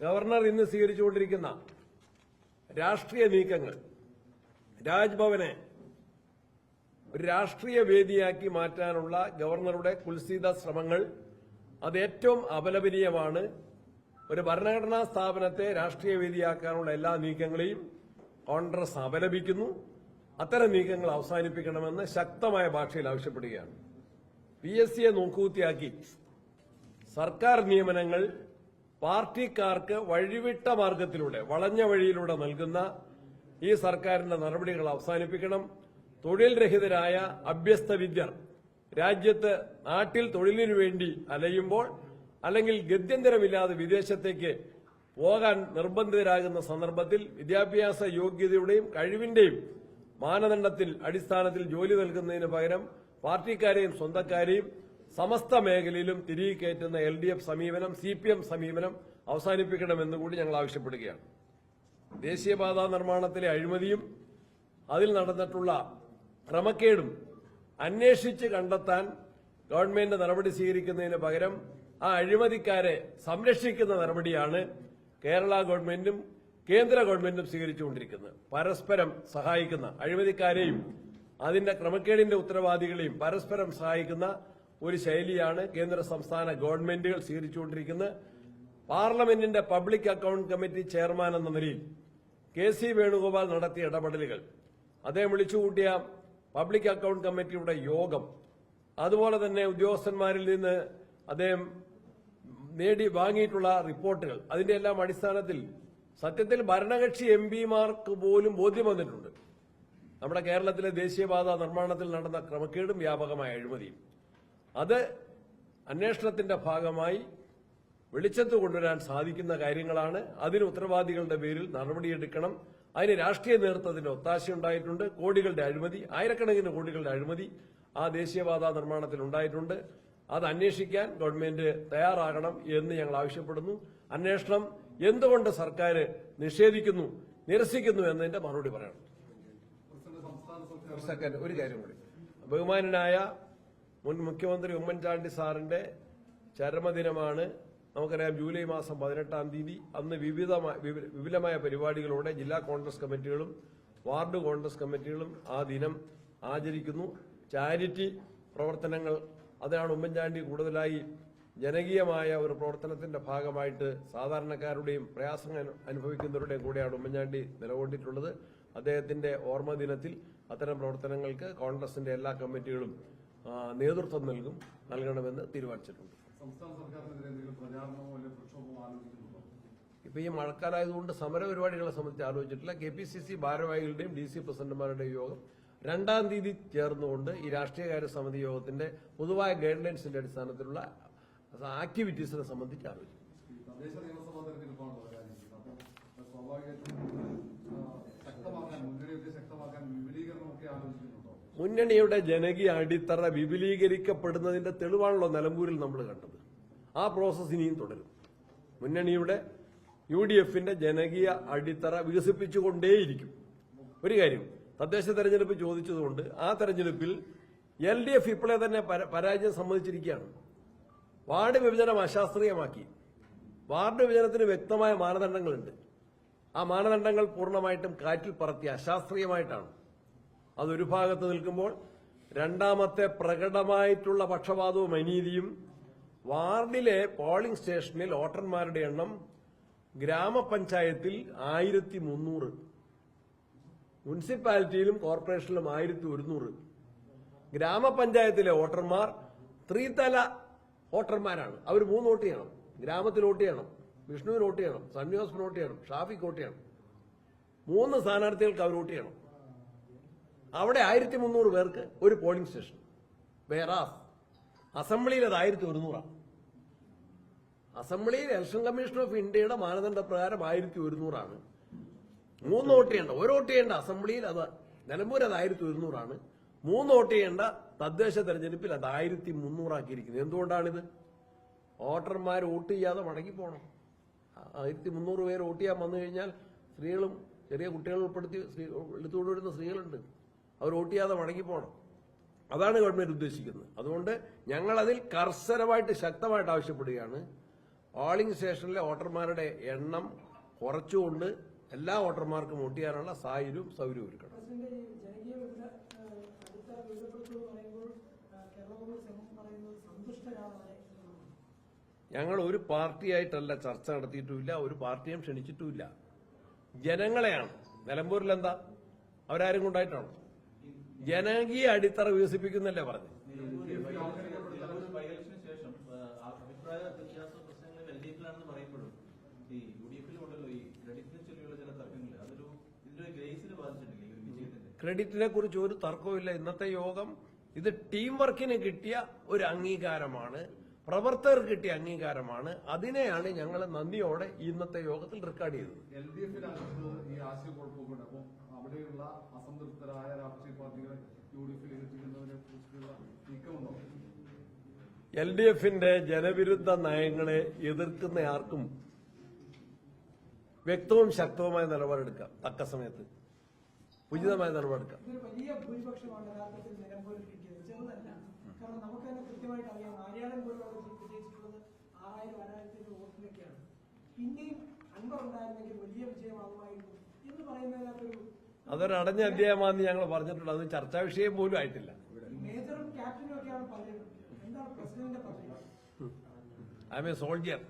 Governor ഇന്ന് സ്വീകരിച്ചുകൊണ്ടിരിക്കുന്ന രാഷ്ട്രീയ നീക്കങ്ങൾ രാജ്ഭവനെ ഒരു രാഷ്ട്രീയ വേദിയാക്കി മാറ്റാനുള്ള ഗവർണറുടെ കുൽസിത ശ്രമങ്ങൾ അത് ഏറ്റവും അപലപനീയമാണ്. ഒരു ഭരണഘടനാ സ്ഥാപനത്തെ രാഷ്ട്രീയ വേദിയാക്കാനുള്ള എല്ലാ നീക്കങ്ങളെയും കോൺഗ്രസ് അപലപിക്കുന്നു. അത്തരം നീക്കങ്ങൾ അവസാനിപ്പിക്കണമെന്ന് ശക്തമായ ഭാഷയിൽ ആവശ്യപ്പെടുകയാണ്. പി എസ് സിയെ സർക്കാർ നിയമനങ്ങൾ പാർട്ടിക്കാർക്ക് വഴിവിട്ട മാർഗത്തിലൂടെ വളഞ്ഞ വഴിയിലൂടെ നൽകുന്ന ഈ സർക്കാരിന്റെ നടപടികൾ അവസാനിപ്പിക്കണം. തൊഴിൽ രഹിതരായ അഭ്യസ്ത വിദ്യർ രാജ്യത്ത് നാട്ടിൽ തൊഴിലിനു വേണ്ടി അലയുമ്പോൾ അല്ലെങ്കിൽ ഗത്യന്തരമില്ലാതെ വിദേശത്തേക്ക് പോകാൻ നിർബന്ധിതരാകുന്ന സന്ദർഭത്തിൽ വിദ്യാഭ്യാസ യോഗ്യതയുടെയും കഴിവിന്റെയും മാനദണ്ഡത്തിൽ അടിസ്ഥാനത്തിൽ ജോലി നൽകുന്നതിന് പകരം പാർട്ടിക്കാരെയും സ്വന്തക്കാരെയും സമസ്ത മേഖലയിലും തിരികെ കയറ്റുന്ന എൽ ഡി എഫ് സമീപനം സി പി എം സമീപനം അവസാനിപ്പിക്കണമെന്ന് കൂടി ഞങ്ങൾ ആവശ്യപ്പെടുകയാണ്. ദേശീയപാതാ നിർമ്മാണത്തിലെ അഴിമതിയും അതിൽ നടന്നിട്ടുള്ള ക്രമക്കേടും അന്വേഷിച്ച് കണ്ടെത്താൻ ഗവൺമെന്റ് നടപടി സ്വീകരിക്കുന്നതിന് പകരം ആ അഴിമതിക്കാരെ സംരക്ഷിക്കുന്ന നടപടിയാണ് കേരള ഗവൺമെന്റും കേന്ദ്ര ഗവൺമെന്റും സ്വീകരിച്ചുകൊണ്ടിരിക്കുന്നത്. പരസ്പരം സഹായിക്കുന്ന അഴിമതിക്കാരെയും അതിന്റെ ക്രമക്കേടിന്റെ ഉത്തരവാദികളെയും പരസ്പരം സഹായിക്കുന്ന ഒരു ശൈലിയാണ് കേന്ദ്ര സംസ്ഥാന ഗവൺമെന്റുകൾ സ്വീകരിച്ചുകൊണ്ടിരിക്കുന്നത് പാർലമെന്റിന്റെ പബ്ലിക് അക്കൌണ്ട് കമ്മിറ്റി ചെയർമാൻ എന്ന നിലയിൽ കെ സി വേണുഗോപാൽ നടത്തിയ ഇടപെടലുകൾ. അദ്ദേഹം വിളിച്ചുകൂട്ടിയ പബ്ലിക് അക്കൌണ്ട് കമ്മിറ്റിയുടെ യോഗം. അതുപോലെ തന്നെ ഉദ്യോഗസ്ഥന്മാരിൽ നിന്ന് അദ്ദേഹം നേടി വാങ്ങിയിട്ടുള്ള റിപ്പോർട്ടുകൾ. അതിന്റെ എല്ലാം അടിസ്ഥാനത്തിൽ സത്യത്തിൽ ഭരണകക്ഷി എം പിമാർക്ക് പോലും ബോധ്യം വന്നിട്ടുണ്ട്. നമ്മുടെ കേരളത്തിലെ ദേശീയപാത നിർമ്മാണത്തിൽ നടന്ന ക്രമക്കേടും വ്യാപകമായ അഴിമതിയും. അത് അന്വേഷണത്തിന്റെ ഭാഗമായി വെളിച്ചത്ത് കൊണ്ടുവരാൻ സാധിക്കുന്ന കാര്യങ്ങളാണ്. അതിന് ഉത്തരവാദികളുടെ പേരിൽ നടപടിയെടുക്കണം. അതിന് രാഷ്ട്രീയ നേതൃത്വത്തിന്റെ ഒത്താശയുണ്ടായിട്ടുണ്ട് കോടികളുടെ അഴിമതി ആയിരക്കണക്കിന് കോടികളുടെ അഴിമതി ആ ദേശീയപാത നിർമ്മാണത്തിൽ ഉണ്ടായിട്ടുണ്ട്. അത് അന്വേഷിക്കാൻ ഗവൺമെന്റ് തയ്യാറാകണം എന്ന് ഞങ്ങൾ ആവശ്യപ്പെടുന്നു. അന്വേഷണം എന്തുകൊണ്ട് സർക്കാർ നിഷേധിക്കുന്നു നിരസിക്കുന്നു എന്നതിന്റെ മറുപടി പറയണം. ഒരു സെക്കൻഡ് ഒരു കാര്യം കൂടി. ബഹുമാനനായ മുൻ മുഖ്യമന്ത്രി ഉമ്മൻചാണ്ടി സാറിന്റെ ചരമദിനമാണ്. നമുക്കറിയാം ജൂലൈ മാസം പതിനെട്ടാം തീയതി അന്ന് വിവിധ വിപുലമായ പരിപാടികളോടെ ജില്ലാ കോൺഗ്രസ് കമ്മിറ്റികളും വാർഡ് കോൺഗ്രസ് കമ്മിറ്റികളും ആ ദിനം ആചരിക്കുന്നു. ചാരിറ്റി പ്രവർത്തനങ്ങൾ അതാണ് ഉമ്മൻചാണ്ടി കൂടുതലായി ജനകീയമായ ഒരു പ്രവർത്തനത്തിന്റെ ഭാഗമായിട്ട് സാധാരണക്കാരുടെയും പ്രയാസങ്ങൾ അനുഭവിക്കുന്നവരുടെയും കൂടെയാണ് ഉമ്മൻചാണ്ടി നിലകൊണ്ടിട്ടുള്ളത്. അദ്ദേഹത്തിന്റെ ഓർമ്മ ദിനത്തിൽ അത്തരം പ്രവർത്തനങ്ങൾക്ക് കോൺഗ്രസിന്റെ എല്ലാ കമ്മിറ്റികളും നേതൃത്വം നൽകും നൽകണമെന്ന് തീരുമാനിച്ചിട്ടുണ്ട്. ഇപ്പൊ ഈ മഴക്കാലായതുകൊണ്ട് സമര പരിപാടികളെ സംബന്ധിച്ച് ആലോചിച്ചിട്ടില്ല. കെ പി സി സി ഭാരവാഹികളുടെയും ഡി സി പ്രസിഡന്റുമാരുടെയും യോഗം രണ്ടാം തീയതി ചേർന്നുകൊണ്ട് ഈ രാഷ്ട്രീയകാര്യ സമിതി യോഗത്തിന്റെ പൊതുവായ ഗൈഡ്ലൈൻസിന്റെ അടിസ്ഥാനത്തിലുള്ള ആക്ടിവിറ്റീസിനെ സംബന്ധിച്ച് ആലോചിക്കും. മുന്നണിയുടെ ജനകീയ അടിത്തറ വിപുലീകരിക്കപ്പെടുന്നതിന്റെ തെളിവാണല്ലോ നിലമ്പൂരിൽ നമ്മൾ കണ്ടത്. ആ പ്രോസസ് ഇനിയും തുടരും. മുന്നണിയുടെ യു ഡി എഫിന്റെ ജനകീയ അടിത്തറ വികസിപ്പിച്ചുകൊണ്ടേയിരിക്കും. ഒരു കാര്യം തദ്ദേശ തെരഞ്ഞെടുപ്പ് ചോദിച്ചതുകൊണ്ട് ആ തെരഞ്ഞെടുപ്പിൽ എൽ ഡി എഫ് ഇപ്പോഴേ തന്നെ പര- പരാജയം സമ്മതിച്ചിരിക്കുകയാണ്. വാർഡ് വിഭജനം അശാസ്ത്രീയമാക്കി. വാർഡ് വിഭജനത്തിന് വ്യക്തമായ മാനദണ്ഡങ്ങളുണ്ട്. ആ മാനദണ്ഡങ്ങൾ പൂർണമായിട്ടും കാറ്റിൽ പറത്തി അശാസ്ത്രീയമായിട്ടാണ്. അതൊരു ഭാഗത്ത് നിൽക്കുമ്പോൾ രണ്ടാമത്തെ പ്രകടമായിട്ടുള്ള പക്ഷപാതവും അനീതിയും വാർഡിലെ പോളിംഗ് സ്റ്റേഷനിൽ വോട്ടർമാരുടെ എണ്ണം ഗ്രാമപഞ്ചായത്തിൽ ആയിരത്തി മുന്നൂറ് മുനിസിപ്പാലിറ്റിയിലും കോർപ്പറേഷനിലും ആയിരത്തി ഒരുന്നൂറ് ഗ്രാമപഞ്ചായത്തിലെ വോട്ടർമാർ ത്രിതല വോട്ടർമാരാണ്. അവർ മൂന്ന് വോട്ട് ചെയ്യണം. ഗ്രാമത്തിൽ വോട്ട് ചെയ്യണം. വിഷ്ണുവിന് വോട്ട് ചെയ്യണം. സണ്ണിയോസിന് വോട്ട് ചെയ്യണം. ഷാഫിക്ക് വോട്ട് ചെയ്യണം. മൂന്ന് സ്ഥാനാർത്ഥികൾക്ക് അവർ വോട്ട് ചെയ്യണം. അവിടെ ആയിരത്തി മുന്നൂറ് പേർക്ക് ഒരു പോളിംഗ് സ്റ്റേഷൻ. വേറാസ് അസംബ്ലിയിൽ അത് ആയിരത്തി ഒരുന്നൂറാണ് അസംബ്ലിയിൽ ഇലക്ഷൻ കമ്മീഷൻ ഓഫ് ഇന്ത്യയുടെ മാനദണ്ഡ പ്രകാരം ആയിരത്തി ഒരുന്നൂറാണ് മൂന്ന് വോട്ട് ചെയ്യേണ്ട ഒരു വോട്ട് ചെയ്യേണ്ട അസംബ്ലിയിൽ അത് നിലമ്പൂർ അത് ആയിരത്തി ഒരുന്നൂറാണ് മൂന്ന് വോട്ട് ചെയ്യേണ്ട തദ്ദേശ തെരഞ്ഞെടുപ്പിൽ അത് ആയിരത്തി മുന്നൂറാക്കിയിരിക്കുന്നത് എന്തുകൊണ്ടാണിത്? വോട്ടർമാർ വോട്ട് ചെയ്യാതെ മടങ്ങി പോകണം ആയിരത്തി മുന്നൂറ് പേര് വോട്ട് ചെയ്യാൻ വന്നു കഴിഞ്ഞാൽ സ്ത്രീകളും ചെറിയ കുട്ടികൾ ഉൾപ്പെടുത്തി എടുത്തുകൊണ്ടുവരുന്ന എടുത്തുകൊണ്ട് വരുന്ന സ്ത്രീകളുണ്ട്. അവർ വോട്ട് ചെയ്യാതെ മടങ്ങി പോകണം. അതാണ് ഗവൺമെന്റ് ഉദ്ദേശിക്കുന്നത്. അതുകൊണ്ട് ഞങ്ങൾ അതിൽ കർശനമായിട്ട് ശക്തമായിട്ട് ആവശ്യപ്പെടുകയാണ്. പോളിംഗ് സ്റ്റേഷനിലെ വോട്ടർമാരുടെ എണ്ണം കുറച്ചുകൊണ്ട് എല്ലാ വോട്ടർമാർക്കും വോട്ട് ചെയ്യാനുള്ള സാഹചര്യവും സൗകര്യവും ഒരുക്കണം. ഞങ്ങൾ ഒരു പാർട്ടിയായിട്ടല്ല ചർച്ച നടത്തിയിട്ടുമില്ല ഒരു പാർട്ടിയും ക്ഷണിച്ചിട്ടുമില്ല. ജനങ്ങളെയാണ്. നിലമ്പൂരിൽ എന്താ അവരാരും കൊണ്ടായിട്ടാണോ? ജനകീയ അടിത്തറ വികസിപ്പിക്കുന്നല്ലേ പറഞ്ഞു ക്രെഡിറ്റിനെ കുറിച്ച് ഒരു തർക്കവുമില്ല ഇന്നത്തെ യോഗം ഇത് ടീം വർക്കിന് കിട്ടിയ ഒരു അംഗീകാരമാണ്. പ്രവർത്തകർ കിട്ടിയ അംഗീകാരമാണ്. അതിനെയാണ് ഞങ്ങൾ നന്ദിയോടെ ഇന്നത്തെ യോഗത്തിൽ റെക്കോർഡ് ചെയ്തത്. എൽ ഡി എഫിലാണ് ഈ ആശയക്കുഴപ്പം അവിടെയുള്ള അസംതൃപ്തരായ രാഷ്ട്രീയ പാർട്ടികളെ യു ഡി എഫിൽ എത്തിക്കുന്നതിനെ കുറിച്ചുള്ള നീക്കമുണ്ടോ? എൽ ഡി എഫിന്റെ ജനവിരുദ്ധ നയങ്ങളെ എതിർക്കുന്ന ആർക്കും വ്യക്തവും ശക്തവുമായ നിലപാടെടുക്കാം. തക്ക സമയത്ത്. ഉചിതമായ നിലപാടെടുക്കാം. വലിയ ഭൂരിപക്ഷമാണ് യഥാർത്ഥത്തിൽ നിലമ്പൂരിൽ കിട്ടിയത് ചെറുതല്ല. കാരണം നമുക്ക് തന്നെ കൃത്യമായിട്ട് അറിയാം. ആര്യാടൻ പോലുള്ള വിജയിച്ചിട്ടുള്ളത് ആറായിരം ആറായിരത്തി വോട്ടിലൊക്കെയാണ്. പിന്നെയും അൻപർ ഉണ്ടായിരുന്നെങ്കിൽ വലിയ വിജയമാകുമായിരുന്നു എന്ന് പറയുന്നതിനകത്തൊരു അതൊരു അടഞ്ഞ അധ്യായമാണെന്ന് ഞങ്ങൾ പറഞ്ഞിട്ടുണ്ട്. അത് ചർച്ചാ വിഷയം പോലും ആയിട്ടില്ല. I M A soldier.